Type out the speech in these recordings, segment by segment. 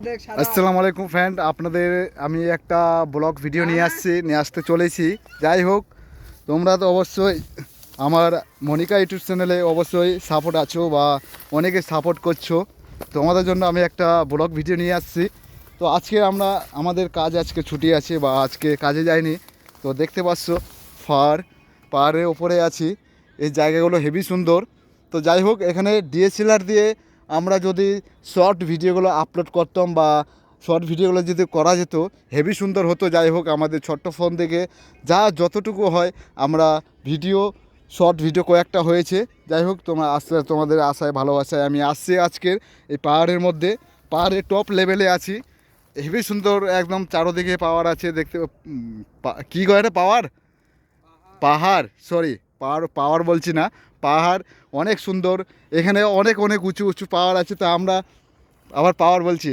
আসসালামু আলাইকুম ফ্রেন্ড আপনাদের আমি একটা ব্লগ ভিডিও নিয়ে আসছি নিয়ে আসতে চলেছি। যাই হোক তোমরা তো অবশ্যই আমার মনিকা ইউটিউব চ্যানেলে অবশ্যই সাপোর্ট আছো বা অনেকে সাপোর্ট করছ। তোমাদের জন্য আমি একটা ব্লগ ভিডিও নিয়ে আসছি। তো আজকে আমরা আমাদের কাজ আজকে ছুটি আছে বা আজকে কাজে যাইনি। তো দেখতে পাচ্ছ পাহাড় পাহাড়ের ওপরে আছি। এই জায়গাগুলো হেভি সুন্দর। তো যাই হোক এখানে ডিএসএলআর দিয়ে আমরা যদি শর্ট ভিডিওগুলো আপলোড করতাম বা শর্ট ভিডিওগুলো যদি করা যেত হেভি সুন্দর হতো। যাই হোক, আমাদের ছোট্ট ফোন থেকে যা যতটুকু হয়, আমরা ভিডিও শর্ট ভিডিও কয়েকটা হয়েছে। যাই হোক, তোমার আস্তে, তোমাদের আশায়, ভালোবাসায় আমি আসছি আজকের এই পাহাড়ের মধ্যে। পাহাড়ের টপ লেভেলে আছি। হেভি সুন্দর একদম চারোদিকে পাওয়ার আছে। দেখতে কী গয় পাওয়ার? পাহাড় সরি পাহাড় পাওয়ার বলছি না, পাহাড় অনেক সুন্দর, এখানে অনেক অনেক উঁচু উঁচু পাহাড় আছে, তো আমরা আবার পাওয়ার বলছি।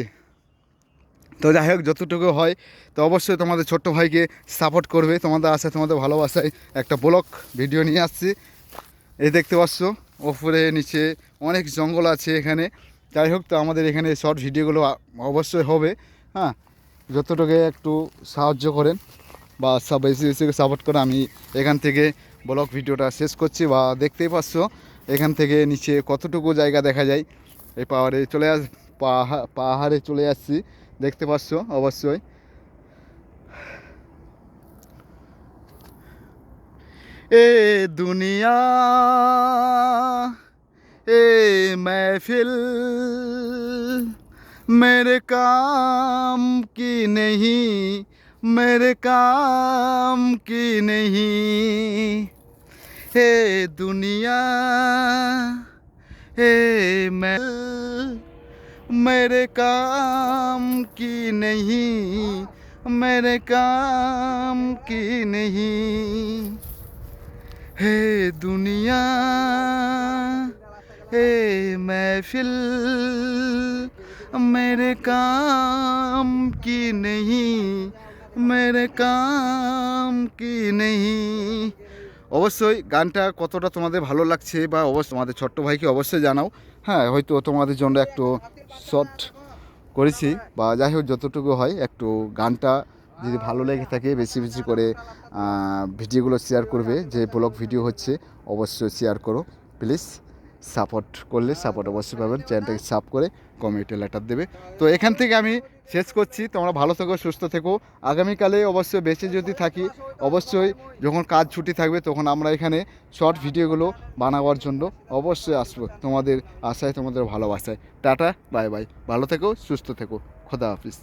তো যাই হোক, যতটুকু হয়, তো অবশ্যই তোমাদের ছোট্ট ভাইকে সাপোর্ট করবে, তোমাদের আশায় তোমাদের ভালোবাসায় একটা ব্লক ভিডিও নিয়ে আসছি। এই দেখতে পাচ্ছ, ওপরে, নিচে অনেক জঙ্গল আছে এখানে। যাই হোক, তো আমাদের এখানে শর্ট ভিডিওগুলো অবশ্যই হবে হ্যাঁ? যতটুকু একটু সাহায্য করেন বা বেশি বেশি সাপোর্ট করে আমি এখান থেকে ব্লগ ভিডিওটা শেষ করছি বা দেখতেই পাচ্ছ এখান থেকে নিচে কতটুকু জায়গা দেখা যায় এই পাহাড়ে চলে আস পাহা- পাহাড়ে চলে আসছি দেখতে পাচ্ছ অবশ্যই এ দুনিয়া এ महफिल मेरे काम की नहीं मेरे काम की नहीं हे दुनिया। हे मैं मेरे काम की नहीं, मेरे काम की नहीं। हे दुनिया। हे महफिल मेरे काम की नहीं, मेरे काम की नहीं। অবশ্যই গানটা কতটা তোমাদের ভালো লাগছে বা অবশ্যই তোমাদের ছোট্ট ভাইকে অবশ্যই জানাও। হ্যাঁ হয়তো তোমাদের জন্য একটু শর্ট করেছি বা যাই হোক যতটুকু হয় একটু গানটা যদি ভালো লেগে থাকে বেশি বেশি করে ভিডিওগুলো শেয়ার করবে, যে ব্লগ ভিডিও হচ্ছে, অবশ্যই শেয়ার করো প্লিজ সাপোর্ট করলে সাপোর্ট অবশ্যই পাবেন। চ্যানেলটাকে সাব করে কমেন্টে লেটার দেবে। তো এখান থেকে আমি শেষ করছি। তোমরা ভালো থেকো, সুস্থ থেকো। আগামীকালে অবশ্যই বেঁচে যদি থাকি, অবশ্যই যখন কাজ ছুটি থাকবে, তখন আমরা এখানে শর্ট ভিডিওগুলো বানাবার জন্য অবশ্যই আসব। তোমাদের আশায়, তোমাদের ভালোবাসায়। টাটা বাই বাই ভালো থেকো, সুস্থ থেকো। খোদা হাফিজ।